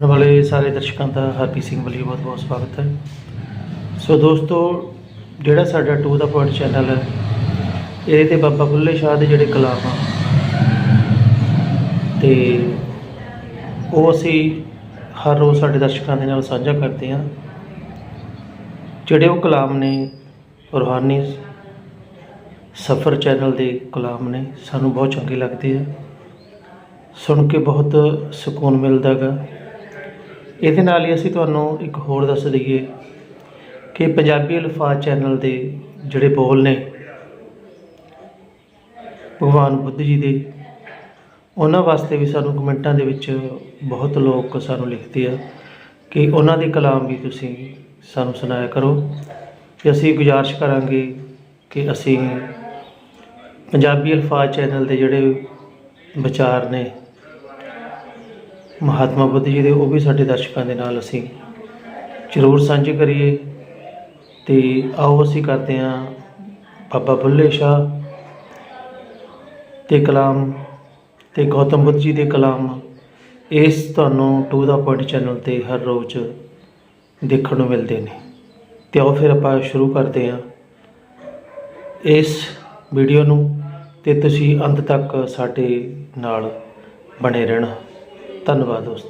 ਵਾਲੇ ਸਾਰੇ ਦਰਸ਼ਕਾਂ ਦਾ ਹਰਪ੍ਰੀਤ ਸਿੰਘ ਵੱਲੋਂ ਬਹੁਤ ਬਹੁਤ ਸਵਾਗਤ ਹੈ। ਸੋ ਦੋਸਤੋ, ਜਿਹੜਾ ਸਾਡਾ ਟੂ ਦਾ ਪੁਆਇੰਟ ਚੈਨਲ ਹੈ, ਇਹਦੇ ਤੇ ਬਾਬਾ ਬੁੱਲੇ ਸ਼ਾਹ ਦੇ ਜਿਹੜੇ ਕਲਾਮ ਆ, ਤੇ ਉਹ ਅਸੀਂ ਹਰ ਰੋਜ਼ ਸਾਡੇ ਦਰਸ਼ਕਾਂ ਦੇ ਨਾਲ ਸਾਂਝਾ ਕਰਦੇ ਹਾਂ। ਜਿਹੜੇ ਉਹ ਕਲਾਮ ਨੇ, ਰੂਹਾਨੀ ਸਫਰ ਚੈਨਲ ਦੇ ਕਲਾਮ ਨੇ, ਸਾਨੂੰ ਬਹੁਤ ਚੰਗੇ ਲੱਗਦੇ ਆ। ਸੁਣ ਕੇ ਬਹੁਤ ਸਕੂਨ ਮਿਲਦਾ ਗਾ ਇਹਦੇ ਨਾਲ ਹੀ ਅਸੀਂ ਤੁਹਾਨੂੰ ਇੱਕ ਹੋਰ ਦੱਸ ਦਈਏ ਕਿ ਪੰਜਾਬੀ ਅਲਫਾਜ਼ ਚੈਨਲ ਦੇ ਜਿਹੜੇ ਬੋਲ ਨੇ, ਭਗਵਾਨ ਬੁੱਧ ਜੀ ਦੇ, ਉਹਨਾਂ ਵਾਸਤੇ ਵੀ ਸਾਨੂੰ ਕਮੈਂਟਾਂ ਦੇ ਵਿੱਚ ਬਹੁਤ ਲੋਕ ਸਾਨੂੰ ਲਿਖਦੇ ਆ ਕਿ ਉਹਨਾਂ ਦੇ ਕਲਾਮ ਵੀ ਤੁਸੀਂ ਸਾਨੂੰ ਸੁਣਾਇਆ ਕਰੋ। ਤੇ ਅਸੀਂ ਗੁਜ਼ਾਰਿਸ਼ ਕਰਾਂਗੇ ਕਿ ਅਸੀਂ ਪੰਜਾਬੀ ਅਲਫਾਜ਼ ਚੈਨਲ ਦੇ ਜਿਹੜੇ ਵਿਚਾਰ ਨੇ ਮਹਾਤਮਾ ਬੁੱਧ ਜੀ ਦੇ, ਉਹ ਵੀ ਸਾਡੇ ਦਰਸ਼ਕਾਂ ਦੇ ਨਾਲ ਅਸੀਂ ਜ਼ਰੂਰ ਸਾਂਝੇ ਕਰੀਏ। ਤੇ ਆਓ ਅਸੀਂ ਕਰਦੇ ਹਾਂ ਬਾਬਾ ਬੁੱਲੇ ਸ਼ਾਹ ਤੇ ਕਲਾਮ ਤੇ ਗੌਤਮ ਬੁੱਧ ਜੀ ਦੇ ਕਲਾਮ। ਇਸ ਤੁਹਾਨੂੰ ਟੂ ਦਾ ਪੁਆਇੰਟ ਚੈਨਲ ਤੇ ਹਰ ਰੋਜ਼ ਦੇਖਣ ਨੂੰ ਮਿਲਦੇ ਨੇ। ਤੇ ਆਓ ਫਿਰ ਆਪਾਂ ਸ਼ੁਰੂ ਕਰਦੇ ਹਾਂ ਇਸ ਵੀਡੀਓ ਨੂੰ ਤੇ ਤੁਸੀਂ ਅੰਤ ਤੱਕ ਸਾਡੇ ਨਾਲ ਬਣੇ ਰਹਿਣਾ। ਧੰਨਵਾਦ ਦੋਸਤ।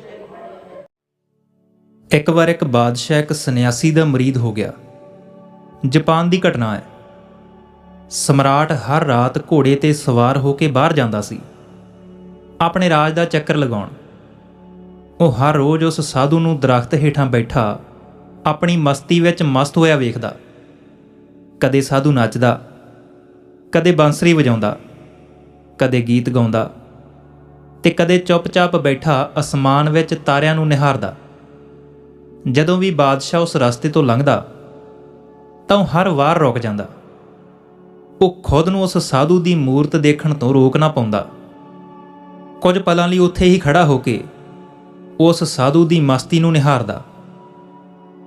ਇੱਕ ਵਾਰ ਇੱਕ ਬਾਦਸ਼ਾਹ ਇੱਕ ਸੰਨਿਆਸੀ ਦਾ ਮਰੀਦ ਹੋ ਗਿਆ। ਜਾਪਾਨ ਦੀ ਘਟਨਾ ਹੈ। ਸਮਰਾਟ ਹਰ ਰਾਤ ਘੋੜੇ ਤੇ ਸਵਾਰ ਹੋ ਕੇ ਬਾਹਰ ਜਾਂਦਾ ਸੀ। ਆਪਣੇ ਰਾਜ ਦਾ ਚੱਕਰ ਲਗਾਉਣ। ਉਹ ਹਰ ਰੋਜ਼ ਉਸ ਸਾਧੂ ਨੂੰ ਦਰਖਤ ਹੇਠਾਂ ਬੈਠਾ, ਆਪਣੀ ਮਸਤੀ ਵਿੱਚ ਮਸਤ ਹੋਇਆ ਵੇਖਦਾ। ਕਦੇ ਸਾਧੂ ਨੱਚਦਾ, ਕਦੇ ਬਾਂਸਰੀ ਵਜਾਉਂਦਾ, ਕਦੇ ਗੀਤ ਗਾਉਂਦਾ। ਤੇ ਕਦੇ ਚੁੱਪਚਾਪ ਬੈਠਾ ਅਸਮਾਨ ਵਿੱਚ ਤਾਰਿਆਂ ਨੂੰ ਨਿਹਾਰਦਾ। ਜਦੋਂ ਵੀ ਬਾਦਸ਼ਾਹ ਉਸ ਰਸਤੇ ਤੋਂ ਲੰਘਦਾ, ਤਾਂ ਉਹ ਹਰ ਵਾਰ ਰੁਕ ਜਾਂਦਾ। ਉਹ ਖੁਦ ਨੂੰ ਉਸ ਸਾਧੂ ਦੀ ਮੂਰਤ ਦੇਖਣ ਤੋਂ ਰੋਕ ਨਾ ਪਾਉਂਦਾ। ਕੁਝ ਪਲਾਂ ਲਈ ਉੱਥੇ ਹੀ ਖੜਾ ਹੋ ਕੇ ਉਸ ਸਾਧੂ ਦੀ ਮਸਤੀ ਨੂੰ ਨਿਹਾਰਦਾ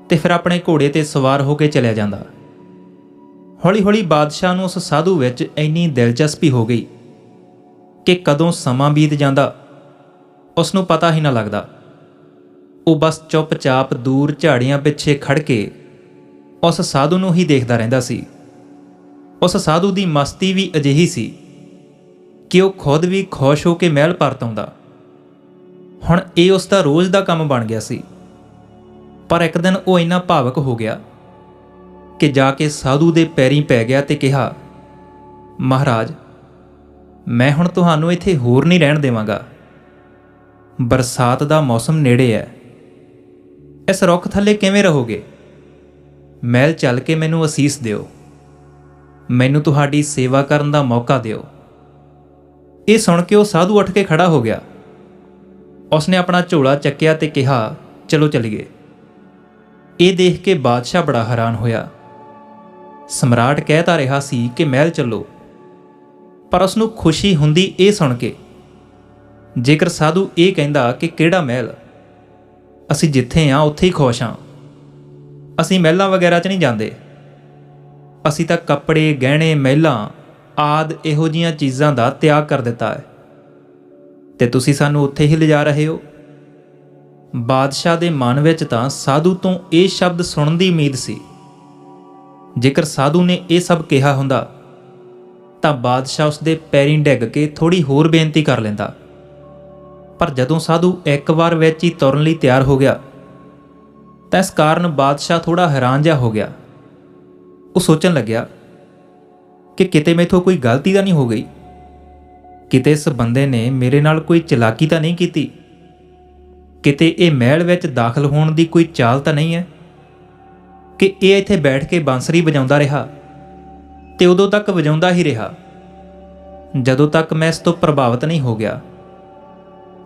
ਤੇ ਫਿਰ ਆਪਣੇ ਘੋੜੇ ਤੇ ਸਵਾਰ ਹੋ ਕੇ ਚਲਿਆ ਜਾਂਦਾ। ਹੌਲੀ-ਹੌਲੀ ਬਾਦਸ਼ਾਹ ਨੂੰ ਉਸ ਸਾਧੂ ਵਿੱਚ ਇੰਨੀ ਦਿਲਚਸਪੀ ਹੋ ਗਈ ਕਿ ਕਦੋਂ ਸਮਾਂ ਬੀਤ ਜਾਂਦਾ ਉਸ ਨੂੰ ਪਤਾ ਹੀ ਨਾ ਲੱਗਦਾ। ਉਹ ਬਸ ਚੁੱਪਚਾਪ ਦੂਰ ਝਾੜੀਆਂ ਪਿੱਛੇ ਖੜ ਕੇ ਉਸ ਸਾਧੂ ਨੂੰ ਹੀ ਦੇਖਦਾ ਰਹਿੰਦਾ ਸੀ। ਉਸ ਸਾਧੂ ਦੀ ਮਸਤੀ ਵੀ ਅਜਿਹੀ ਸੀ ਕਿ ਉਹ ਖੁਦ ਵੀ ਖੁਸ਼ ਹੋ ਕੇ ਮਹਿਲ ਪਰਤ ਆਉਂਦਾ। ਹੁਣ ਇਹ ਉਸ ਦਾ ਰੋਜ਼ ਦਾ ਕੰਮ ਬਣ ਗਿਆ ਸੀ। ਪਰ ਇੱਕ ਦਿਨ ਉਹ ਇੰਨਾ ਭਾਵਕ ਹੋ ਗਿਆ ਕਿ ਜਾ ਕੇ ਸਾਧੂ ਦੇ ਪੈਰੀਂ ਪੈ ਗਿਆ ਤੇ ਕਿਹਾ, ਮਹਾਰਾਜ ਮੈਂ ਹੁਣ ਤੁਹਾਨੂੰ ਇੱਥੇ ਹੋਰ ਨਹੀਂ ਰਹਿਣ ਦੇਵਾਂਗਾ। ਬਰਸਾਤ ਦਾ ਮੌਸਮ ਨੇੜੇ ਹੈ। ਇਸ ਰੁੱਖ ਥੱਲੇ ਕਿਵੇਂ ਰਹੋਗੇ? ਮਹਿਲ ਚੱਲ ਕੇ ਮੈਨੂੰ ਅਸੀਸ ਦਿਓ। ਮੈਨੂੰ ਤੁਹਾਡੀ ਸੇਵਾ ਕਰਨ ਦਾ ਮੌਕਾ ਦਿਓ। ਇਹ ਸੁਣ ਕੇ ਉਹ ਸਾਧੂ ਉੱਠ ਕੇ ਖੜਾ ਹੋ ਗਿਆ। ਉਸਨੇ ਆਪਣਾ ਝੋਲਾ ਚੱਕਿਆ ਤੇ ਕਿਹਾ, ਚਲੋ ਚਲੀਏ। ਇਹ ਦੇਖ ਕੇ ਬਾਦਸ਼ਾਹ ਬੜਾ ਹੈਰਾਨ ਹੋਇਆ। ਸਮਰਾਟ ਕਹਿ ਤਾਂ ਰਿਹਾ ਸੀ ਕਿ ਮਹਿਲ ਚੱਲੋ। ਪਰ ਉਸ ਨੂੰ ਖੁਸ਼ੀ ਹੁੰਦੀ ਇਹ ਸੁਣ ਕੇ। ਜੇਕਰ ਸਾਧੂ ਇਹ ਕਹਿੰਦਾ ਕਿ ਕਿਹੜਾ ਮਹਿਲ? ਅਸੀਂ ਜਿੱਥੇ ਆ, ਉੱਥੇ ਹੀ ਖੁਸ਼ ਹਾਂ ਅਸੀਂ ਮਹਿਲਾਂ ਵਗੈਰਾ 'ਚ ਨਹੀਂ ਜਾਂਦੇ। ਅਸੀਂ ਤਾਂ ਕੱਪੜੇ, ਗਹਿਣੇ, ਮਹਿਲਾਂ ਆਦ ਇਹੋ ਜੀਆਂ ਚੀਜ਼ਾਂ ਦਾ ਤਿਆਗ ਕਰ ਦਿੱਤਾ ਹੈ। ਤੇ ਤੁਸੀਂ ਸਾਨੂੰ ਉੱਥੇ ਹੀ ਲਿਜਾ ਰਹੇ ਹੋ? ਬਾਦਸ਼ਾਹ ਦੇ ਮਨ ਵਿੱਚ ਤਾਂ ਸਾਧੂ ਤੋਂ ਇਹ ਸ਼ਬਦ ਸੁਣਨ ਦੀ ਉਮੀਦ ਸੀ। ਜੇਕਰ ਸਾਧੂ ਨੇ ਇਹ ਸਭ ਕਿਹਾ ਹੁੰਦਾ ਤਾਂ ਬਾਦਸ਼ਾਹ ਉਸ ਦੇ ਪੈਰੀਂ ਡਿੱਗ ਕੇ ਥੋੜੀ ਹੋਰ ਬੇਨਤੀ ਕਰ ਲੈਂਦਾ। ਪਰ ਜਦੋਂ ਸਾਧੂ ਇੱਕ ਵਾਰ ਵਿੱਚ ਹੀ ਤੁਰਨ ਲਈ ਤਿਆਰ ਹੋ ਗਿਆ, ਤਾਂ ਇਸ ਕਾਰਨ ਬਾਦਸ਼ਾਹ ਥੋੜਾ ਹੈਰਾਨ ਜਿਹਾ ਹੋ ਗਿਆ। ਉਹ ਸੋਚਣ ਲੱਗਿਆ ਕਿ ਕਿਤੇ ਮੈਥੋਂ ਕੋਈ ਗਲਤੀ ਤਾਂ ਨਹੀਂ ਹੋ ਗਈ। ਕਿਤੇ ਇਸ ਬੰਦੇ ਨੇ ਮੇਰੇ ਨਾਲ ਕੋਈ ਚਲਾਕੀ ਤਾਂ ਨਹੀਂ ਕੀਤੀ। ਕਿਤੇ ਇਹ ਮਹਿਲ ਵਿੱਚ ਦਾਖਲ ਹੋਣ ਦੀ ਕੋਈ ਚਾਲ ਤਾਂ ਨਹੀਂ ਹੈ। ਕਿ ਇਹ ਇੱਥੇ ਬੈਠ ਕੇ ਬਾਂਸਰੀ ਵਜਾਉਂਦਾ ਰਿਹਾ। ਤੇ ਉਦੋਂ ਤੱਕ ਵਜਾਉਂਦਾ ਹੀ ਰਿਹਾ। ਜਦੋਂ ਤੱਕ ਮੈਂ ਇਸ ਤੋਂ ਪ੍ਰਭਾਵਿਤ ਨਹੀਂ ਹੋ ਗਿਆ,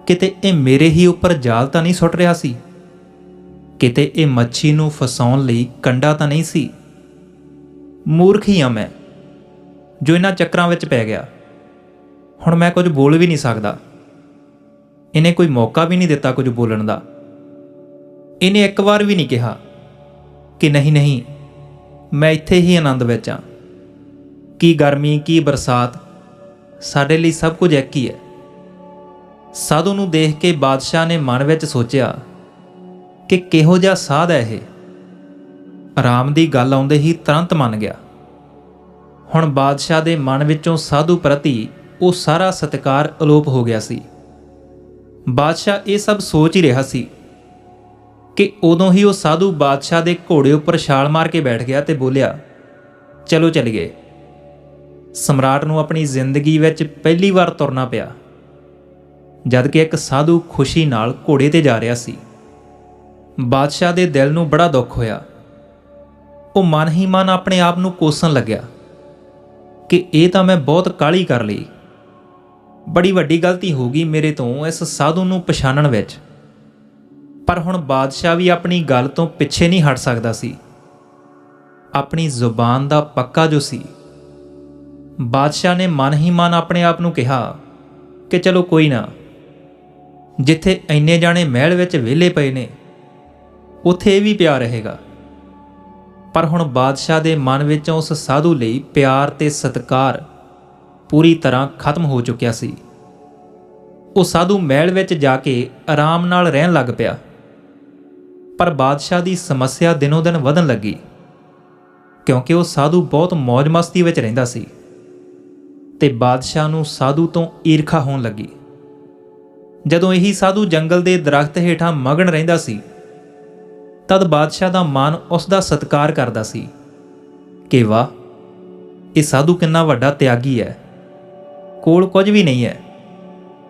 ਕਿਤੇ ਇਹ ਮੇਰੇ ਹੀ ਉੱਪਰ ਜਾਲ ਤਾਂ ਨਹੀਂ ਸੁੱਟ ਰਿਹਾ ਸੀ? ਕਿਤੇ ਇਹ ਮੱਛੀ ਨੂੰ ਫਸਾਉਣ ਲਈ ਕੰਡਾ ਤਾਂ ਨਹੀਂ ਸੀ? ਮੂਰਖ ਹੀ ਆ ਮੈਂ, ਜੋ ਇਹਨਾਂ ਚੱਕਰਾਂ ਵਿੱਚ ਪੈ ਗਿਆ। ਹੁਣ ਮੈਂ ਕੁਝ ਬੋਲ ਵੀ ਨਹੀਂ ਸਕਦਾ। ਇਹਨੇ ਕੋਈ ਮੌਕਾ ਵੀ ਨਹੀਂ ਦਿੱਤਾ ਕੁਝ ਬੋਲਣ ਦਾ। ਇਹਨੇ ਇੱਕ ਵਾਰ ਵੀ ਨਹੀਂ ਕਿਹਾ ਕਿ ਨਹੀਂ ਨਹੀਂ, ਮੈਂ ਇੱਥੇ ਹੀ ਆਨੰਦ ਵਿੱਚ ਹਾਂ। ਕੀ ਗਰਮੀ, ਕੀ ਬਰਸਾਤ, ਸਾਡੇ ਲਈ ਸਭ ਕੁਝ ਇੱਕ ਹੀ ਹੈ। ਸਾਧੂ ਨੂੰ ਦੇਖ ਕੇ ਬਾਦਸ਼ਾਹ ਨੇ ਮਨ ਵਿੱਚ ਸੋਚਿਆ ਕਿ ਕਿਹੋ ਜਿਹਾ ਸਾਧ ਹੈ ਇਹ। ਆਰਾਮ ਦੀ ਗੱਲ ਆਉਂਦੇ ਹੀ ਤੁਰੰਤ ਮੰਨ ਗਿਆ। ਹੁਣ ਬਾਦਸ਼ਾਹ ਦੇ ਮਨ ਵਿੱਚੋਂ ਸਾਧੂ ਪ੍ਰਤੀ ਉਹ ਸਾਰਾ ਸਤਿਕਾਰ ਅਲੋਪ ਹੋ ਗਿਆ ਸੀ। ਬਾਦਸ਼ਾਹ ਇਹ ਸਭ ਸੋਚ ਹੀ ਰਿਹਾ ਸੀ ਕਿ ਉਦੋਂ ਹੀ ਉਹ ਸਾਧੂ ਬਾਦਸ਼ਾਹ ਦੇ ਘੋੜੇ ਉੱਪਰ ਛਾਲ ਮਾਰ ਕੇ ਬੈਠ ਗਿਆ ਤੇ ਬੋਲਿਆ, ਚਲੋ ਚਲੀਏ। ਸਮਰਾਟ ਨੂੰ ਆਪਣੀ ਜ਼ਿੰਦਗੀ ਵਿੱਚ ਪਹਿਲੀ ਵਾਰ ਤੁਰਨਾ ਪਿਆ, ਜਦ ਕਿ ਇੱਕ ਸਾਧੂ ਖੁਸ਼ੀ ਨਾਲ ਘੋੜੇ ਤੇ ਜਾ ਰਿਹਾ ਸੀ। ਬਾਦਸ਼ਾਹ ਦੇ ਦਿਲ ਨੂੰ ਬੜਾ ਦੁੱਖ ਹੋਇਆ। ਉਹ ਮਨ ਹੀ ਮਨ ਆਪਣੇ ਆਪ ਨੂੰ ਕੋਸਣ ਲੱਗਿਆ ਕਿ ਇਹ ਤਾਂ ਮੈਂ ਬਹੁਤ ਕਾਲੀ ਕਰ ਲਈ। ਬੜੀ ਵੱਡੀ ਗਲਤੀ ਹੋ ਗਈ ਮੇਰੇ ਤੋਂ ਇਸ ਸਾਧੂ ਨੂੰ ਪਛਾਣਨ ਵਿੱਚ। ਪਰ ਹੁਣ ਬਾਦਸ਼ਾਹ ਵੀ ਆਪਣੀ ਗੱਲ ਤੋਂ ਪਿੱਛੇ ਨਹੀਂ ਹਟ ਸਕਦਾ ਸੀ। ਆਪਣੀ ਜ਼ੁਬਾਨ ਦਾ ਪੱਕਾ ਜੋ ਸੀ ਬਾਦਸ਼ਾਹ ਨੇ ਮਨ ਹੀ ਮਨ ਆਪਣੇ ਆਪ ਨੂੰ ਕਿਹਾ ਕਿ ਚਲੋ ਕੋਈ ਨਾ, ਜਿੱਥੇ ਇੰਨੇ ਜਾਣੇ ਮਹਿਲ ਵਿੱਚ ਵਿਹਲੇ ਪਏ ਨੇ, ਉੱਥੇ ਇਹ ਵੀ ਪਿਆ ਰਹੇਗਾ। ਪਰ ਹੁਣ ਬਾਦਸ਼ਾਹ ਦੇ ਮਨ ਵਿੱਚੋਂ ਉਸ ਸਾਧੂ ਲਈ ਪਿਆਰ ਤੇ ਸਤਿਕਾਰ ਪੂਰੀ ਤਰ੍ਹਾਂ ਖਤਮ ਹੋ ਚੁੱਕਿਆ ਸੀ। ਉਹ ਸਾਧੂ ਮਹਿਲ ਵਿੱਚ ਜਾ ਕੇ ਆਰਾਮ ਨਾਲ ਰਹਿਣ ਲੱਗ ਪਿਆ। ਪਰ ਬਾਦਸ਼ਾਹ ਦੀ ਸਮੱਸਿਆ ਦਿਨੋ ਦਿਨ ਵਧਣ ਲੱਗੀ, ਕਿਉਂਕਿ ਉਹ ਸਾਧੂ ਬਹੁਤ ਮौज-ਮਸਤੀ ਵਿੱਚ ਰਹਿੰਦਾ ਸੀ। ਤੇ ਬਾਦਸ਼ਾਹ ਨੂੰ ਸਾਧੂ ਤੋਂ ਈਰਖਾ ਹੋਣ ਲੱਗੀ। ਜਦੋਂ ਇਹੀ ਸਾਧੂ ਜੰਗਲ ਦੇ ਦਰਖਤ ਹੇਠਾਂ ਮਗਨ ਰਹਿੰਦਾ ਸੀ, ਤਦ ਬਾਦਸ਼ਾਹ ਦਾ ਮਨ ਉਸ ਦਾ ਸਤਿਕਾਰ ਕਰਦਾ ਸੀ ਕਿ ਵਾਹ, ਇਹ ਸਾਧੂ ਕਿੰਨਾ ਵੱਡਾ ਤਿਆਗੀ ਹੈ। ਕੋਲ ਕੁਝ ਵੀ ਨਹੀਂ ਹੈ,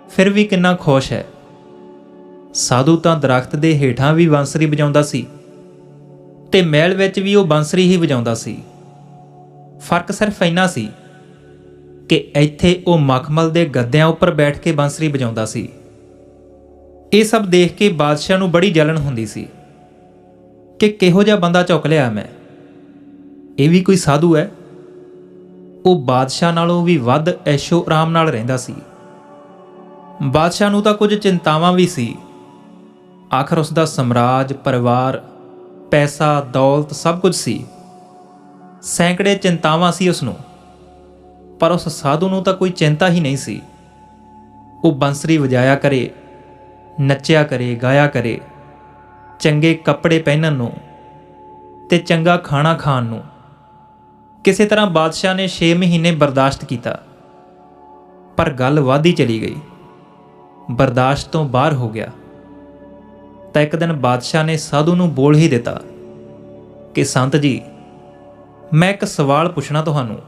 ਫਿਰ ਵੀ ਕਿੰਨਾ ਖੁਸ਼ ਹੈ। ਸਾਧੂ ਤਾਂ ਦਰਖਤ ਦੇ ਹੇਠਾਂ ਵੀ ਬਾਂਸਰੀ ਵਜਾਉਂਦਾ ਸੀ ਤੇ ਮਹਿਲ ਵਿੱਚ ਵੀ ਉਹ ਬਾਂਸਰੀ ਹੀ ਵਜਾਉਂਦਾ ਸੀ। ਫ਼ਰਕ ਸਿਰਫ ਇੰਨਾ ਸੀ ਕਿ ਇੱਥੇ ਉਹ ਮਖਮਲ ਦੇ ਗੱਦਿਆਂ ਉੱਪਰ ਬੈਠ ਕੇ ਬਾਂਸਰੀ ਵਜਾਉਂਦਾ ਸੀ। ਇਹ ਸਭ ਦੇਖ ਕੇ ਬਾਦਸ਼ਾਹ ਨੂੰ ਬੜੀ ਜਲਨ ਹੁੰਦੀ ਸੀ ਕਿ ਕਿਹੋ ਜਿਹਾ ਬੰਦਾ ਚੁੱਕ ਲਿਆ ਮੈਂ। ਇਹ ਵੀ ਕੋਈ ਸਾਧੂ ਹੈ? ਉਹ ਬਾਦਸ਼ਾਹ ਨਾਲੋਂ ਵੀ ਵੱਧ ਐਸ਼ੋ ਆਰਾਮ ਨਾਲ ਰਹਿੰਦਾ ਸੀ। ਬਾਦਸ਼ਾਹ ਨੂੰ ਤਾਂ ਕੁਝ ਚਿੰਤਾਵਾਂ ਵੀ ਸੀ। ਆਖਰ ਉਸ ਦਾ ਸਮਰਾਜ, ਪਰਿਵਾਰ, ਪੈਸਾ, ਦੌਲਤ ਸਭ ਕੁਝ ਸੀ। ਸੈਂਕੜੇ ਚਿੰਤਾਵਾਂ ਸੀ ਉਸ ਨੂੰ ਪਰ ਉਸ ਸਾਧੂ ਨੂੰ ਤਾਂ ਕੋਈ ਚਿੰਤਾ ਹੀ ਨਹੀਂ ਸੀ। ਉਹ ਬੰਸਰੀ ਵਜਾਇਆ ਕਰੇ, ਨੱਚਿਆ ਕਰੇ, ਗਾਇਆ ਕਰੇ, ਚੰਗੇ ਕੱਪੜੇ ਪਹਿਨਣ ਨੂੰ ਤੇ ਚੰਗਾ ਖਾਣਾ ਖਾਣ ਨੂੰ। ਕਿਸੇ ਤਰ੍ਹਾਂ ਬਾਦਸ਼ਾਹ ਨੇ 6 ਮਹੀਨੇ ਬਰਦਾਸ਼ਤ ਕੀਤਾ, ਪਰ ਗੱਲ ਵਾਧੀ ਚਲੀ ਗਈ। ਬਰਦਾਸ਼ਤ ਤੋਂ ਬਾਹਰ ਹੋ ਗਿਆ। ਤਾਂ ਇੱਕ ਦਿਨ ਬਾਦਸ਼ਾਹ ਨੇ ਸਾਧੂ ਨੂੰ ਬੋਲ ਹੀ ਦਿੱਤਾ ਕਿ, ਸੰਤ ਜੀ, ਮੈਂ ਇੱਕ ਸਵਾਲ ਪੁੱਛਣਾ ਤੁਹਾਨੂੰ।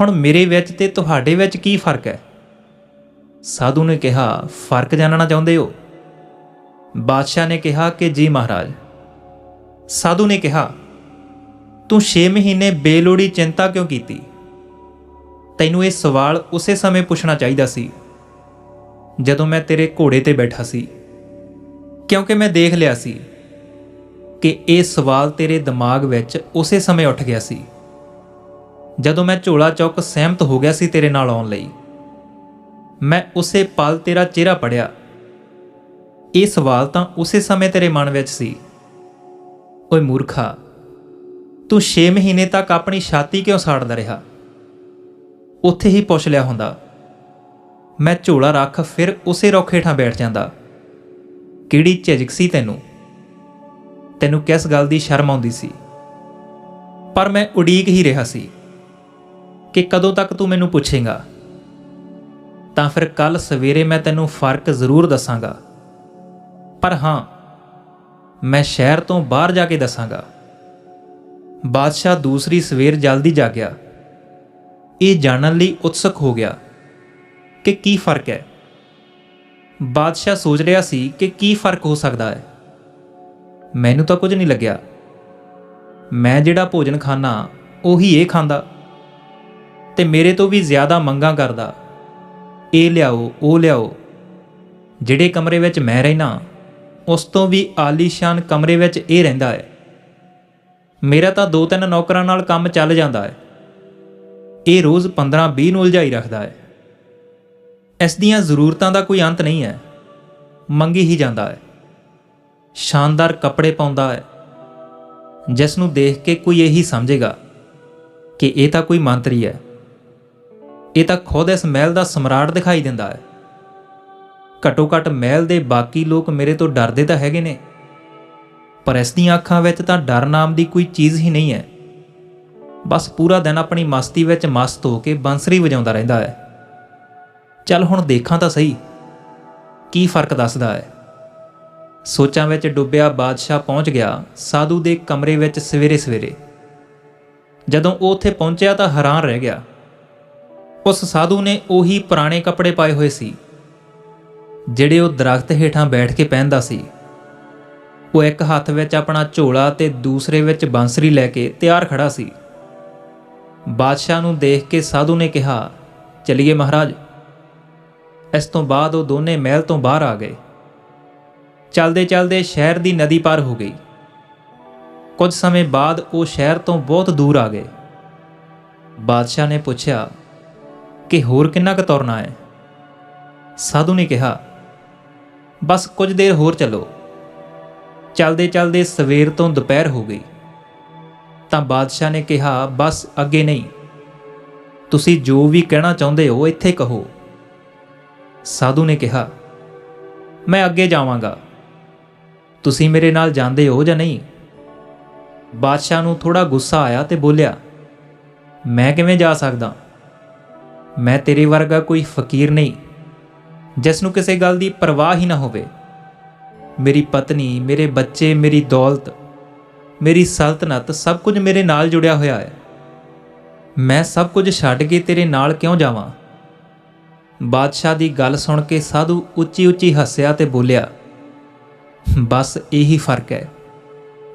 ਹੁਣ ਮੇਰੇ ਵਿੱਚ ਤੇ ਤੁਹਾਡੇ ਵਿੱਚ ਕੀ ਫ਼ਰਕ ਹੈ? ਸਾਧੂ ਨੇ ਕਿਹਾ, ਫ਼ਰਕ ਜਾਣਨਾ ਚਾਹੁੰਦੇ ਹੋ? ਬਾਦਸ਼ਾਹ ਨੇ ਕਿਹਾ ਕਿ, ਜੀ ਮਹਾਰਾਜ। ਸਾਧੂ ਨੇ ਕਿਹਾ, ਤੂੰ 6 ਮਹੀਨੇ ਬੇਲੋੜੀ ਚਿੰਤਾ ਕਿਉਂ ਕੀਤੀ? ਤੈਨੂੰ ਇਹ ਸਵਾਲ ਉਸੇ ਸਮੇਂ ਪੁੱਛਣਾ ਚਾਹੀਦਾ ਸੀ, ਜਦੋਂ ਮੈਂ ਤੇਰੇ ਘੋੜੇ ਤੇ ਬੈਠਾ ਸੀ। ਕਿਉਂਕਿ ਮੈਂ ਦੇਖ ਲਿਆ ਸੀ ਕਿ ਇਹ ਸਵਾਲ ਤੇਰੇ ਦਿਮਾਗ ਵਿੱਚ ਉਸੇ ਸਮੇਂ ਉੱਠ ਗਿਆ ਸੀ। ਜਦੋਂ ਮੈਂ ਝੋਲਾ ਚੌਕ ਸਹਿਮਤ ਹੋ ਗਿਆ ਸੀ ਤੇਰੇ ਨਾਲ ਆਉਣ ਲਈ। ਮੈਂ ਉਸੇ ਪਲ ਤੇਰਾ ਚਿਹਰਾ ਪੜਿਆ ਇਹ ਸਵਾਲ ਤਾਂ ਉਸੇ ਸਮੇਂ ਤੇਰੇ ਮਨ ਵਿੱਚ ਸੀ। ਓਏ ਮੂਰਖਾ, ਤੂੰ 6 ਮਹੀਨੇ ਤੱਕ ਆਪਣੀ ਛਾਤੀ ਕਿਉਂ ਸਾੜਦਾ ਰਿਹਾ? ਉੱਥੇ ਹੀ ਪੁੱਛ ਲਿਆ ਹੁੰਦਾ। ਮੈਂ ਝੋਲਾ ਰੱਖ ਫਿਰ ਉਸੇ ਰੁੱਖ ਹੇਠਾਂ ਬੈਠ ਜਾਂਦਾ। ਕਿਹੜੀ ਝਿਜਕ ਸੀ ਤੈਨੂੰ? ਤੈਨੂੰ ਕਿਸ ਗੱਲ ਦੀ ਸ਼ਰਮ ਆਉਂਦੀ ਸੀ? ਪਰ ਮੈਂ ਉਡੀਕ ਹੀ ਰਿਹਾ ਸੀ। ਕਿ ਕਦੋਂ ਤੱਕ ਤੂੰ ਮੈਨੂੰ ਪੁੱਛੇਗਾ? ਤਾਂ ਫਿਰ ਕੱਲ ਸਵੇਰੇ ਮੈਂ ਤੈਨੂੰ ਫ਼ਰਕ ਜ਼ਰੂਰ ਦੱਸਾਂਗਾ। ਪਰ ਹਾਂ, ਮੈਂ ਸ਼ਹਿਰ ਤੋਂ ਬਾਹਰ ਜਾ ਕੇ ਦੱਸਾਂਗਾ। ਬਾਦਸ਼ਾਹ ਦੂਸਰੀ ਸਵੇਰ ਜਲਦੀ ਜਾ ਗਿਆ ਇਹ ਜਾਣਨ ਲਈ ਉਤਸੁਕ ਹੋ ਗਿਆ ਕਿ ਕੀ ਫ਼ਰਕ ਹੈ। ਬਾਦਸ਼ਾਹ ਸੋਚ ਰਿਹਾ ਸੀ ਕਿ ਕੀ ਫ਼ਰਕ ਹੋ ਸਕਦਾ ਹੈ। ਮੈਨੂੰ ਤਾਂ ਕੁਝ ਨਹੀਂ ਲੱਗਿਆ। ਮੈਂ ਜਿਹੜਾ ਭੋਜਨ ਖਾਣਾ ਉਹੀ ਇਹ ਖਾਂਦਾ। ਤੇ ਮੇਰੇ ਤੋਂ ਵੀ ਜ਼ਿਆਦਾ ਮੰਗਾਂ ਕਰਦਾ। ਇਹ ਲਿਆਓ, ਉਹ ਲਿਆਓ। ਜਿਹੜੇ ਕਮਰੇ ਵਿੱਚ ਮੈਂ ਰਹਿਣਾ ਉਸ ਤੋਂ ਵੀ ਆਲੀਸ਼ਾਨ ਕਮਰੇ ਵਿੱਚ ਇਹ ਰਹਿੰਦਾ ਹੈ। ਮੇਰਾ ਤਾਂ ਦੋ ਤਿੰਨ ਨੌਕਰਾਂ ਨਾਲ ਕੰਮ ਚੱਲ ਜਾਂਦਾ ਹੈ। ਇਹ ਰੋਜ਼ 15-20 ਨੂੰ ਉਲਝਾਈ ਰੱਖਦਾ ਹੈ। ਇਸ ਦੀਆਂ ਜ਼ਰੂਰਤਾਂ ਦਾ ਕੋਈ ਅੰਤ ਨਹੀਂ ਹੈ। ਮੰਗੀ ਹੀ ਜਾਂਦਾ ਹੈ। ਸ਼ਾਨਦਾਰ ਕੱਪੜੇ ਪਾਉਂਦਾ ਹੈ। ਜਿਸ ਨੂੰ ਦੇਖ ਕੇ ਕੋਈ ਇਹੀ ਸਮਝੇਗਾ ਕਿ ਇਹ ਤਾਂ ਕੋਈ ਮੰਤਰੀ ਹੈ। ਇਹ ਤਾਂ ਖੁਦ ਇਸ ਮਹਿਲ ਦਾ ਸਮਰਾਟ ਦਿਖਾਈ ਦਿੰਦਾ ਹੈ। ਘਟੋ ਘਟ ਮਹਿਲ ਦੇ ਬਾਕੀ ਲੋਕ ਮੇਰੇ ਤੋਂ ਡਰਦੇ ਤਾਂ ਹੈਗੇ ਨੇ। ਪਰ ਇਸ ਦੀਆਂ ਅੱਖਾਂ ਵਿੱਚ ਤਾਂ ਡਰ ਨਾਮ ਦੀ ਕੋਈ ਚੀਜ਼ ਹੀ ਨਹੀਂ ਹੈ। ਬਸ ਪੂਰਾ ਦਿਨ ਆਪਣੀ ਮਸਤੀ ਵਿੱਚ ਮਸਤ ਹੋ ਕੇ ਬੰਸਰੀ ਵਜਾਉਂਦਾ ਰਹਿੰਦਾ ਹੈ। ਚੱਲ ਹੁਣ ਦੇਖਾਂ ਤਾਂ ਸਹੀ, ਕੀ ਫ਼ਰਕ ਦੱਸਦਾ ਹੈ। ਸੋਚਾਂ ਵਿੱਚ ਡੁੱਬਿਆ ਬਾਦਸ਼ਾਹ ਪਹੁੰਚ ਗਿਆ ਸਾਧੂ ਦੇ ਕਮਰੇ ਵਿੱਚ ਸਵੇਰੇ ਸਵੇਰੇ ਜਦੋਂ ਉਹ ਉੱਥੇ ਪਹੁੰਚਿਆ ਤਾਂ ਹੈਰਾਨ ਰਹਿ ਗਿਆ। ਉਸ ਸਾਧੂ ਨੇ ਉਹੀ ਪੁਰਾਣੇ ਕੱਪੜੇ ਪਾਏ ਹੋਏ ਸੀ, ਜਿਹੜੇ ਉਹ ਦਰਖਤ ਹੇਠਾਂ ਬੈਠ ਕੇ ਪਹਿਨਦਾ ਸੀ। ਉਹ ਇੱਕ ਹੱਥ ਵਿੱਚ ਆਪਣਾ ਝੋਲਾ ਤੇ ਦੂਸਰੇ ਵਿੱਚ ਬਾਂਸਰੀ ਲੈ ਕੇ ਤਿਆਰ ਖੜਾ ਸੀ। ਬਾਦਸ਼ਾਹ ਨੂੰ ਦੇਖ ਕੇ ਸਾਧੂ ਨੇ ਕਿਹਾ, ਚਲਿਏ ਮਹਾਰਾਜ। ਇਸ ਤੋਂ ਬਾਅਦ ਉਹ ਦੋਨੇ ਮਹਿਲ ਤੋਂ ਬਾਹਰ ਆ ਗਏ। ਚਲਦੇ ਚਲਦੇ ਸ਼ਹਿਰ ਦੀ ਨਦੀ ਪਾਰ ਹੋ ਗਈ। ਕੁਝ ਸਮੇਂ ਬਾਅਦ ਉਹ ਸ਼ਹਿਰ ਤੋਂ ਬਹੁਤ ਦੂਰ ਆ ਗਏ। ਬਾਦਸ਼ਾਹ ਨੇ ਪੁੱਛਿਆ ਕਿ ਹੋਰ ਕਿੰਨਾ ਕੁ ਤੁਰਨਾ ਹੈ? ਸਾਧੂ ਨੇ ਕਿਹਾ, ਬਸ ਕੁਝ ਦੇਰ ਹੋਰ ਚੱਲੋ। ਚੱਲਦੇ ਚਲਦੇ ਸਵੇਰ ਤੋਂ ਦੁਪਹਿਰ ਹੋ ਗਈ। ਤਾਂ ਬਾਦਸ਼ਾਹ ਨੇ ਕਿਹਾ, ਬਸ ਅੱਗੇ ਨਹੀਂ। ਤੁਸੀਂ ਜੋ ਵੀ ਕਹਿਣਾ ਚਾਹੁੰਦੇ ਹੋ, ਇੱਥੇ ਕਹੋ। ਸਾਧੂ ਨੇ ਕਿਹਾ, ਮੈਂ ਅੱਗੇ ਜਾਵਾਂਗਾ। ਤੁਸੀਂ ਮੇਰੇ ਨਾਲ ਜਾਂਦੇ ਹੋ ਜਾਂ ਨਹੀਂ? ਬਾਦਸ਼ਾਹ ਨੂੰ ਥੋੜਾ ਗੁੱਸਾ ਆਇਆ ਤੇ ਬੋਲਿਆ, ਮੈਂ ਕਿਵੇਂ ਜਾ ਸਕਦਾ? ਮੈਂ ਤੇਰੇ ਵਰਗਾ ਕੋਈ ਫਕੀਰ ਨਹੀਂ, ਜਿਸ ਨੂੰ ਕਿਸੇ ਗੱਲ ਦੀ ਪਰਵਾਹ ਹੀ ਨਾ ਹੋਵੇ। ਮੇਰੀ ਪਤਨੀ, ਮੇਰੇ ਬੱਚੇ, ਮੇਰੀ ਦੌਲਤ, ਮੇਰੀ ਸਲਤਨਤ ਸਭ ਕੁਝ ਮੇਰੇ ਨਾਲ ਜੁੜਿਆ ਹੋਇਆ ਹੈ। ਮੈਂ ਸਭ ਕੁਝ ਛੱਡ ਕੇ ਤੇਰੇ ਨਾਲ ਕਿਉਂ ਜਾਵਾਂ? ਬਾਦਸ਼ਾਹ ਦੀ ਗੱਲ ਸੁਣ ਕੇ ਸਾਧੂ ਉੱਚੀ ਉੱਚੀ ਹੱਸਿਆ ਤੇ ਬੋਲਿਆ, ਬਸ ਇਹੀ ਫ਼ਰਕ ਹੈ,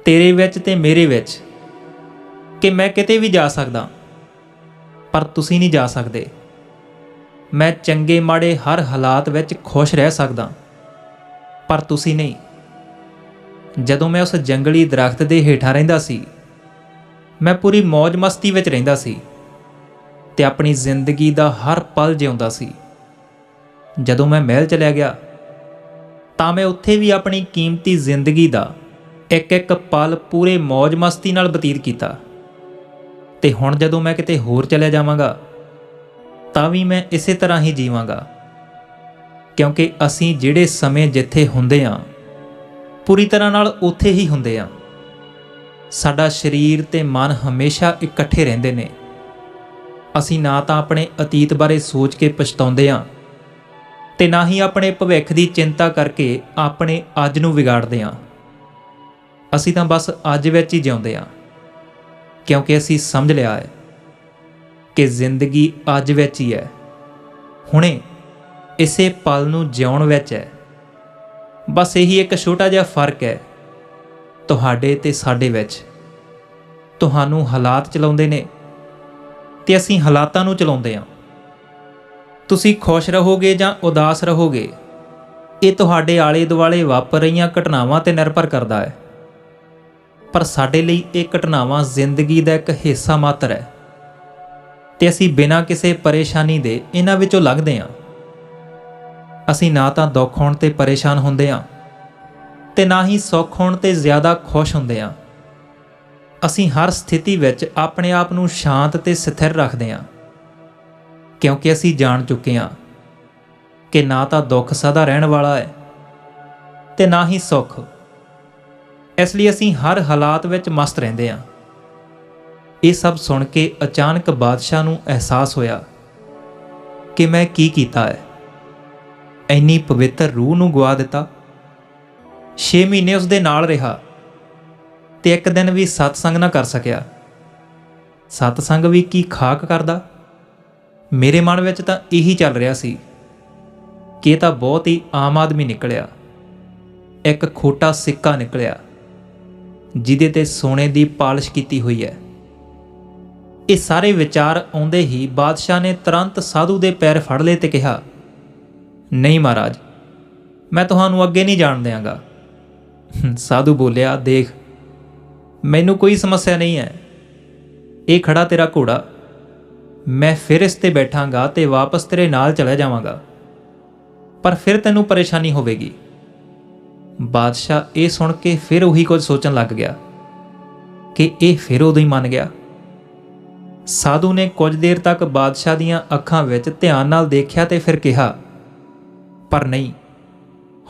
ਤੇਰੇ ਵਿੱਚ ਤੇ ਮੇਰੇ ਵਿੱਚ, ਕਿ ਮੈਂ ਕਿਤੇ ਵੀ ਜਾ ਸਕਦਾ, ਪਰ ਤੁਸੀਂ ਨਹੀਂ ਜਾ ਸਕਦੇ। ਮੈਂ ਚੰਗੇ ਮਾੜੇ ਹਰ ਹਾਲਾਤ ਵਿੱਚ ਖੁਸ਼ ਰਹਿ ਸਕਦਾ। ਪਰ ਤੁਸੀਂ ਨਹੀਂ। ਜਦੋਂ ਮੈਂ ਉਸ ਜੰਗਲੀ ਦਰਖਤ ਦੇ ਹੇਠਾਂ ਰਹਿੰਦਾ ਸੀ, ਮੈਂ ਪੂਰੀ ਮौज ਮਸਤੀ ਵਿੱਚ ਰਹਿੰਦਾ ਸੀ ਤੇ ਆਪਣੀ ਜ਼ਿੰਦਗੀ ਦਾ ਹਰ ਪਲ ਜਿਉਂਦਾ ਸੀ। ਜਦੋਂ ਮੈਂ ਮਹਿਲ ਚਲਿਆ ਗਿਆ, ਤਾਂ ਮੈਂ ਉੱਥੇ ਵੀ ਆਪਣੀ ਕੀਮਤੀ ਜ਼ਿੰਦਗੀ ਦਾ ਇੱਕ ਇੱਕ ਪਲ ਪੂਰੇ ਮौज ਮਸਤੀ ਨਾਲ ਬਤੀਤ ਕੀਤਾ। ਤੇ ਹੁਣ ਜਦੋਂ ਮੈਂ ਕਿਤੇ ਹੋਰ ਚਲਿਆ ਜਾਵਾਂਗਾ ਤਾਂ ਵੀ ਮੈਂ ਇਸੇ ਤਰ੍ਹਾਂ ਹੀ ਜੀਵਾਂਗਾ। ਕਿਉਂਕਿ ਅਸੀਂ ਜਿਹੜੇ ਸਮੇਂ ਜਿੱਥੇ ਹੁੰਦੇ ਹਾਂ ਪੂਰੀ ਤਰ੍ਹਾਂ ਨਾਲ ਉੱਥੇ ਹੀ ਹੁੰਦੇ ਹਾਂ ਸਾਡਾ ਸਰੀਰ ਤੇ ਮਨ ਹਮੇਸ਼ਾ ਇਕੱਠੇ ਰਹਿੰਦੇ ਨੇ। ਅਸੀਂ ਨਾ ਤਾਂ ਆਪਣੇ ਅਤੀਤ ਬਾਰੇ ਸੋਚ ਕੇ ਪਛਤਾਉਂਦੇ ਹਾਂ ਤੇ ਨਾ ਹੀ ਆਪਣੇ ਭਵਿੱਖ ਦੀ ਚਿੰਤਾ ਕਰਕੇ ਆਪਣੇ ਅੱਜ ਨੂੰ ਵਿਗਾੜਦੇ ਹਾਂ ਅਸੀਂ ਤਾਂ ਬਸ ਅੱਜ ਵਿੱਚ ਹੀ ਜਿਉਂਦੇ ਹਾਂ ਕਿਉਂਕਿ ਅਸੀਂ ਸਮਝ ਲਿਆ ਹੈ ਕਿ ਜ਼ਿੰਦਗੀ ਅੱਜ ਵਿੱਚ ਹੀ ਹੈ। ਹੁਣੇ ਇਸੇ ਪਲ ਨੂੰ ਜਿਉਣ ਵਿੱਚ ਹੈ। ਬਸ ਇਹੀ ਇੱਕ ਛੋਟਾ ਜਿਹਾ ਫ਼ਰਕ ਹੈ ਤੁਹਾਡੇ ਤੇ ਸਾਡੇ ਵਿੱਚ। ਤੁਹਾਨੂੰ ਹਾਲਾਤ ਚਲਾਉਂਦੇ ਨੇ ਤੇ ਅਸੀਂ ਹਾਲਾਤਾਂ ਨੂੰ ਚਲਾਉਂਦੇ ਹਾਂ। ਤੁਸੀਂ ਖੁਸ਼ ਰਹੋਗੇ ਜਾਂ ਉਦਾਸ ਰਹੋਗੇ, ਇਹ ਤੁਹਾਡੇ ਆਲੇ ਦੁਆਲੇ ਵਾਪਰ ਰਹੀਆਂ ਘਟਨਾਵਾਂ ਤੇ ਨਿਰਭਰ ਕਰਦਾ ਹੈ। ਪਰ ਸਾਡੇ ਲਈ ਇਹ ਘਟਨਾਵਾਂ ਜ਼ਿੰਦਗੀ ਦਾ ਇੱਕ ਹਿੱਸਾ ਮਾਤਰ ਹੈ। ਤੇ ਅਸੀਂ ਬਿਨਾਂ ਕਿਸੇ ਪਰੇਸ਼ਾਨੀ ਦੇ ਇਹਨਾਂ ਵਿੱਚੋਂ ਲੰਘਦੇ ਹਾਂ। ਅਸੀਂ ਨਾ ਤਾਂ ਦੁੱਖ ਹੋਣ ਤੇ ਪਰੇਸ਼ਾਨ ਹੁੰਦੇ ਹਾਂ ਤੇ ਨਾ ਹੀ ਸੁੱਖ ਹੋਣ ਤੇ ਜ਼ਿਆਦਾ ਖੁਸ਼ ਹੁੰਦੇ ਹਾਂ। ਅਸੀਂ ਹਰ ਸਥਿਤੀ ਵਿੱਚ ਆਪਣੇ ਆਪ ਨੂੰ ਸ਼ਾਂਤ ਤੇ ਸਥਿਰ ਰੱਖਦੇ ਹਾਂ। ਕਿਉਂਕਿ ਅਸੀਂ ਜਾਣ ਚੁੱਕੇ ਹਾਂ ਕਿ ਨਾ ਤਾਂ ਦੁੱਖ ਸਦਾ ਰਹਿਣ ਵਾਲਾ ਹੈ ਤੇ ਨਾ ਹੀ ਸੁੱਖ। ਇਸ ਲਈ ਅਸੀਂ ਹਰ ਹਾਲਾਤ ਵਿੱਚ ਮਸਤ ਰਹਿੰਦੇ ਹਾਂ। ਇਹ ਸਭ ਸੁਣ ਕੇ ਅਚਾਨਕ ਬਾਦਸ਼ਾਹ ਨੂੰ ਅਹਿਸਾਸ ਹੋਇਆ ਕਿ ਮੈਂ ਕੀ ਕੀਤਾ ਹੈ। ਇੰਨੀ ਪਵਿੱਤਰ ਰੂਹ ਨੂੰ ਗਵਾ ਦਿੱਤਾ। 6 ਮਹੀਨੇ ਉਸ ਦੇ ਨਾਲ ਰਿਹਾ ਤੇ ਇੱਕ ਦਿਨ ਵੀ ਸਤਸੰਗ ਨਾ ਕਰ ਸਕਿਆ। ਸਤਸੰਗ ਵੀ ਕੀ ਖਾਕ ਕਰਦਾ? ਮੇਰੇ ਮਨ ਵਿੱਚ ਤਾਂ ਇਹੀ ਚੱਲ ਰਿਹਾ ਸੀ ਕਿ ਇਹ ਤਾਂ ਬਹੁਤ ਹੀ ਆਮ ਆਦਮੀ ਨਿਕਲਿਆ। ਇੱਕ ਖੋਟਾ ਸਿੱਕਾ ਨਿਕਲਿਆ, ਜਿਹਦੇ ਤੇ ਸੋਨੇ ਦੀ ਪਾਲਿਸ਼ ਕੀਤੀ ਹੋਈ ਹੈ। ਇਹ ਸਾਰੇ ਵਿਚਾਰ ਆਉਂਦੇ ਹੀ ਬਾਦਸ਼ਾਹ ਨੇ ਤੁਰੰਤ ਸਾਧੂ ਦੇ ਪੈਰ ਫੜ ਲਏ ਤੇ ਕਿਹਾ, ਨਹੀਂ ਮਹਾਰਾਜ, ਮੈਂ ਤੁਹਾਨੂੰ ਅੱਗੇ ਨਹੀਂ ਜਾਣ ਦਿਆਂਗਾ। ਸਾਧੂ ਬੋਲਿਆ, ਦੇਖ, ਮੈਨੂੰ ਕੋਈ ਸਮੱਸਿਆ ਨਹੀਂ ਹੈ। ਇਹ ਖੜਾ ਤੇਰਾ ਘੋੜਾ। ਮੈਂ ਫਿਰ ਇਸ ਤੇ ਬੈਠਾਂਗਾ ਤੇ ਵਾਪਸ ਤੇਰੇ ਨਾਲ ਚਲਾ ਜਾਵਾਂਗਾ। ਪਰ ਫਿਰ ਤੈਨੂੰ ਪਰੇਸ਼ਾਨੀ ਹੋਵੇਗੀ। ਬਾਦਸ਼ਾਹ ਇਹ ਸੁਣ ਕੇ ਫਿਰ ਉਹੀ ਕੁਝ ਸੋਚਣ ਲੱਗ ਗਿਆ ਕਿ ਇਹ ਫਿਰ ਉਦੋਂ ਹੀ ਮੰਨ ਗਿਆ। ਸਾਧੂ ਨੇ ਕੁਝ ਦੇਰ ਤੱਕ ਬਾਦਸ਼ਾਹ ਦੀਆਂ ਅੱਖਾਂ ਵਿੱਚ ਧਿਆਨ ਨਾਲ ਦੇਖਿਆ ਤੇ ਫਿਰ ਕਿਹਾ, ਪਰ ਨਹੀਂ,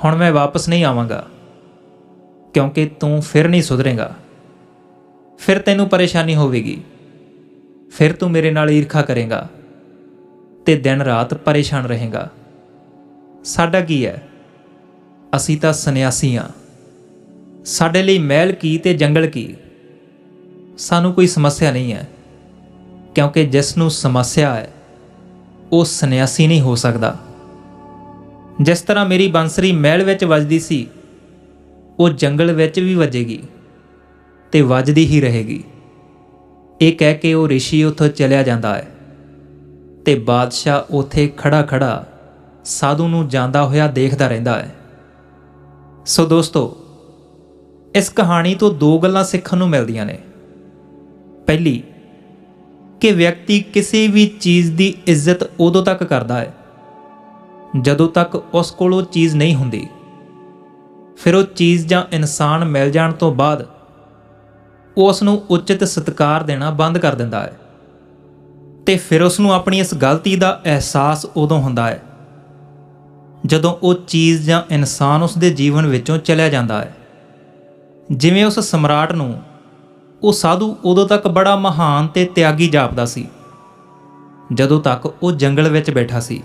ਹੁਣ ਮੈਂ ਵਾਪਸ ਨਹੀਂ ਆਵਾਂਗਾ, ਕਿਉਂਕਿ ਤੂੰ ਫਿਰ ਨਹੀਂ ਸੁਧਰੇਗਾ। ਫਿਰ ਤੈਨੂੰ ਪਰੇਸ਼ਾਨੀ ਹੋਵੇਗੀ। ਫਿਰ ਤੂੰ ਮੇਰੇ ਨਾਲ ਈਰਖਾ ਕਰੇਗਾ ਤੇ ਦਿਨ ਰਾਤ ਪਰੇਸ਼ਾਨ ਰਹੇਗਾ। ਸਾਡਾ ਕੀ ਹੈ? ਅਸੀਂ ਤਾਂ ਸੰਨਿਆਸੀ ਹਾਂ। ਸਾਡੇ ਲਈ ਮਹਿਲ ਕੀ ਤੇ ਜੰਗਲ ਕੀ? ਸਾਨੂੰ ਕੋਈ ਸਮੱਸਿਆ ਨਹੀਂ ਹੈ। ਕਿਉਂਕਿ ਜਿਸ ਨੂੰ ਸਮੱਸਿਆ ਹੈ, ਉਹ ਸੰਨਿਆਸੀ ਨਹੀਂ ਹੋ ਸਕਦਾ। ਜਿਸ ਤਰ੍ਹਾਂ ਮੇਰੀ ਬੰਸਰੀ ਮਹਿਲ ਵਿੱਚ ਵੱਜਦੀ ਸੀ, ਉਹ ਜੰਗਲ ਵਿੱਚ ਵੀ ਵੱਜੇਗੀ ਤੇ ਵੱਜਦੀ ਹੀ ਰਹੇਗੀ। ਇਹ ਕਹਿ ਕੇ ਉਹ ਰਿਸ਼ੀ ਉੱਥੋਂ ਚਲਿਆ ਜਾਂਦਾ ਹੈ ਤੇ ਬਾਦਸ਼ਾਹ ਉੱਥੇ ਖੜਾ ਖੜਾ ਸਾਧੂ ਨੂੰ ਜਾਂਦਾ ਹੋਇਆ ਦੇਖਦਾ ਰਹਿੰਦਾ ਹੈ। ਸੋ ਦੋਸਤੋ, ਇਸ ਕਹਾਣੀ ਤੋਂ ਦੋ ਗੱਲਾਂ ਸਿੱਖਣ ਨੂੰ ਮਿਲਦੀਆਂ ਨੇ। ਪਹਿਲੀ ਕਿ ਵਿਅਕਤੀ ਕਿਸੇ ਵੀ ਚੀਜ਼ ਦੀ ਇੱਜ਼ਤ ਉਦੋਂ ਤੱਕ ਕਰਦਾ ਹੈ, ਜਦੋਂ ਤੱਕ ਉਸ ਕੋਲ ਉਹ ਚੀਜ਼ ਨਹੀਂ ਹੁੰਦੀ। ਫਿਰ ਉਹ ਚੀਜ਼ ਜਾਂ ਇਨਸਾਨ ਮਿਲ ਜਾਣ ਤੋਂ ਬਾਅਦ ਉਸ ਨੂੰ ਉਚਿਤ ਸਤਿਕਾਰ ਦੇਣਾ ਬੰਦ ਕਰ ਦਿੰਦਾ ਹੈ ਤੇ ਫਿਰ ਉਸ ਨੂੰ ਆਪਣੀ ਇਸ ਗਲਤੀ ਦਾ ਅਹਿਸਾਸ ਉਦੋਂ ਹੁੰਦਾ ਹੈ, ਜਦੋਂ ਉਹ ਚੀਜ਼ ਜਾਂ ਇਨਸਾਨ ਉਸ ਦੇ ਜੀਵਨ ਵਿੱਚੋਂ ਚਲਿਆ ਜਾਂਦਾ ਹੈ। ਜਿਵੇਂ ਉਸ ਸਮਰਾਟ ਨੂੰ ਉਹ ਸਾਧੂ ਉਦੋਂ ਤੱਕ ਬੜਾ ਮਹਾਨ ਤੇ ਤਿਆਗੀ ਜਾਪਦਾ ਸੀ। ਜਦੋਂ ਤੱਕ ਉਹ ਜੰਗਲ ਵਿੱਚ ਬੈਠਾ ਸੀ।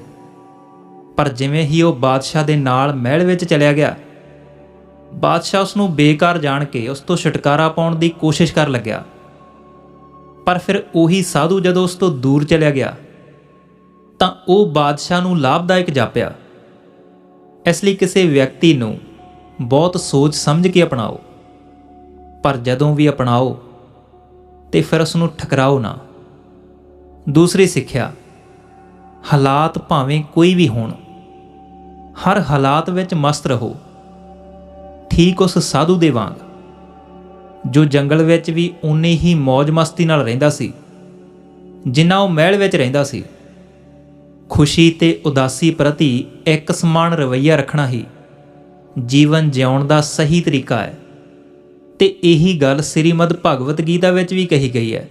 ਪਰ ਜਿਵੇਂ ਹੀ ਉਹ ਬਾਦਸ਼ਾਹ ਦੇ ਨਾਲ ਮਹਿਲ ਵਿੱਚ ਚਲਿਆ ਗਿਆ, ਬਾਦਸ਼ਾਹ ਉਸ ਨੂੰ ਬੇਕਾਰ ਜਾਣ ਕੇ ਉਸ ਤੋਂ ਛੁਟਕਾਰਾ ਪਾਉਣ ਦੀ ਕੋਸ਼ਿਸ਼ ਕਰਨ ਲੱਗਿਆ। ਪਰ ਫਿਰ ਉਹੀ ਸਾਧੂ ਜਦੋਂ ਉਸ ਤੋਂ ਦੂਰ ਚਲਿਆ ਗਿਆ, ਤਾਂ ਉਹ ਬਾਦਸ਼ਾਹ ਨੂੰ ਲਾਭਦਾਇਕ ਜਾਪਿਆ। ਇਸ ਲਈ ਕਿਸੇ ਵਿਅਕਤੀ ਨੂੰ ਬਹੁਤ ਸੋਚ ਸਮਝ ਕੇ ਅਪਣਾਓ। ਪਰ ਜਦੋਂ ਵੀ ਅਪਣਾਓ ਤੇ ਫਿਰ ਉਸ ਨੂੰ ਠਕਰਾਓ ਨਾ। ਦੂਸਰੀ ਸਿੱਖਿਆ, ਹਾਲਾਤ ਭਾਵੇਂ ਕੋਈ ਵੀ ਹੋਣ, ਹਰ ਹਾਲਾਤ ਵਿੱਚ ਮਸਤ ਰਹੋ। ਠੀਕ ਉਸ ਸਾਧੂ ਦੇ ਵਾਂਗ, ਜੋ ਜੰਗਲ ਵਿੱਚ ਵੀ ਉਨੇ ਹੀ ਮौज ਮਸਤੀ ਨਾਲ ਰਹਿੰਦਾ ਸੀ, ਜਿੰਨਾ ਉਹ ਮਹਿਲ ਵਿੱਚ ਰਹਿੰਦਾ ਸੀ। ਖੁਸ਼ੀ ਤੇ ਉਦਾਸੀ ਪ੍ਰਤੀ ਇੱਕ ਸਮਾਨ ਰਵੱਈਆ ਰੱਖਣਾ ਹੀ ਜੀਵਨ ਜਿਉਣ ਦਾ ਸਹੀ ਤਰੀਕਾ ਹੈ। ਤੇ ਇਹੀ ਗੱਲ ਸ੍ਰੀਮਦ ਭਗਵਤ ਗੀਤਾ ਵਿੱਚ ਵੀ ਕਹੀ ਗਈ ਹੈ।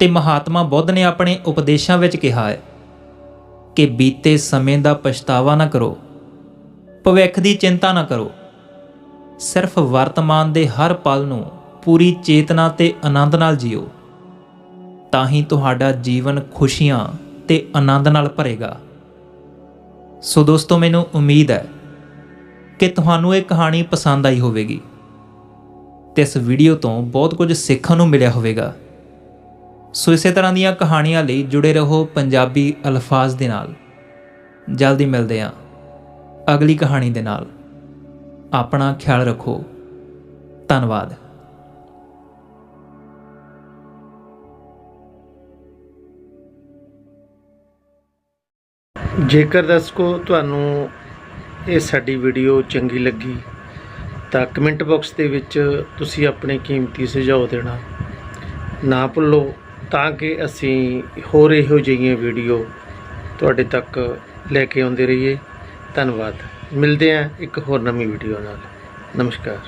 ਤੇ ਮਹਾਤਮਾ ਬੁੱਧ ਨੇ ਆਪਣੇ ਉਪਦੇਸ਼ਾਂ ਵਿੱਚ ਕਿਹਾ ਹੈ ਕਿ ਬੀਤੇ ਸਮੇਂ ਦਾ ਪਛਤਾਵਾ ਨਾ ਕਰੋ, ਭਵਿੱਖ ਦੀ ਚਿੰਤਾ ਨਾ ਕਰੋ। ਸਿਰਫ ਵਰਤਮਾਨ ਦੇ ਹਰ ਪਲ ਨੂੰ ਪੂਰੀ ਚੇਤਨਾ ਤੇ ਆਨੰਦ ਨਾਲ ਜੀਓ, ਤਾਂ ਹੀ ਤੁਹਾਡਾ ਜੀਵਨ ਖੁਸ਼ੀਆਂ ਤੇ ਆਨੰਦ ਨਾਲ ਭਰੇਗਾ। ਸੋ ਦੋਸਤੋ, ਮੈਨੂੰ ਉਮੀਦ ਹੈ ਕਿ ਤੁਹਾਨੂੰ ਇਹ ਕਹਾਣੀ ਪਸੰਦ ਆਈ ਹੋਵੇਗੀ। ਤੇ ਇਸ ਵੀਡੀਓ ਤੋਂ ਬਹੁਤ ਕੁਝ ਸਿੱਖਣ ਨੂੰ ਮਿਲਿਆ ਹੋਵੇਗਾ। ਸੋ ਇਸੇ ਤਰ੍ਹਾਂ ਦੀਆਂ ਕਹਾਣੀਆਂ ਲਈ ਜੁੜੇ ਰਹੋ ਪੰਜਾਬੀ ਅਲਫਾਜ਼ ਦੇ ਨਾਲ। ਜਲਦੀ ਮਿਲਦੇ ਹਾਂ ਅਗਲੀ ਕਹਾਣੀ ਦੇ ਨਾਲ। ਆਪਣਾ ਖਿਆਲ ਰੱਖੋ। ਧੰਨਵਾਦ। ਜੇਕਰ ਦਰਸ਼ਕੋ, ਤੁਹਾਨੂੰ ਇਹ ਸਾਡੀ ਵੀਡੀਓ ਚੰਗੀ ਲੱਗੀ ਤਾਂ ਕਮੈਂਟ ਬਾਕਸ ਦੇ ਵਿੱਚ ਤੁਸੀਂ ਆਪਣੇ ਕੀਮਤੀ ਸੁਝਾਅ ਦੇਣਾ। ਨਾ ਭੁੱਲੋ, ਤਾਂ ਕਿ ਅਸੀਂ ਹੋਰ ਇਹੋ ਜਿਹੀਆਂ ਵੀਡੀਓ ਤੁਹਾਡੇ ਤੱਕ ਲੈ ਕੇ ਆਉਂਦੇ ਰਹੀਏ। ਧੰਨਵਾਦ। ਮਿਲਦੇ ਹਾਂ ਇੱਕ ਹੋਰ ਨਵੀਂ ਵੀਡੀਓ ਨਾਲ। ਨਮਸਕਾਰ।